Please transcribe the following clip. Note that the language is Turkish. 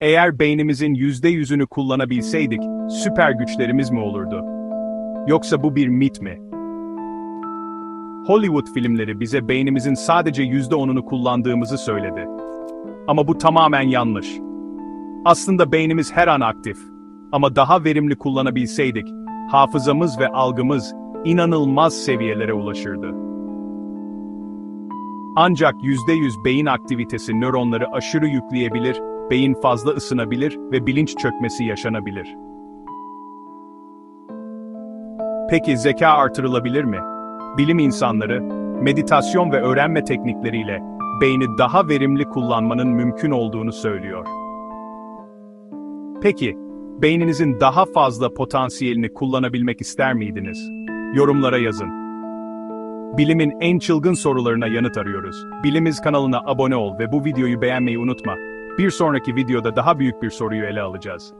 Eğer beynimizin yüzde yüzünü kullanabilseydik, süper güçlerimiz mi olurdu? Yoksa bu bir mit mi? Hollywood filmleri bize beynimizin sadece yüzde onunu kullandığımızı söyledi. Ama bu tamamen yanlış. Aslında beynimiz her an aktif. Ama daha verimli kullanabilseydik, hafızamız ve algımız inanılmaz seviyelere ulaşırdı. Ancak %100 beyin aktivitesi nöronları aşırı yükleyebilir, beyin fazla ısınabilir ve bilinç çökmesi yaşanabilir. Peki zeka artırılabilir mi? Bilim insanları, meditasyon ve öğrenme teknikleriyle beyni daha verimli kullanmanın mümkün olduğunu söylüyor. Peki, beyninizin daha fazla potansiyelini kullanabilmek ister miydiniz? Yorumlara yazın. Bilimin en çılgın sorularına yanıt arıyoruz. Bilimiz kanalına abone ol ve bu videoyu beğenmeyi unutma. Bir sonraki videoda daha büyük bir soruyu ele alacağız.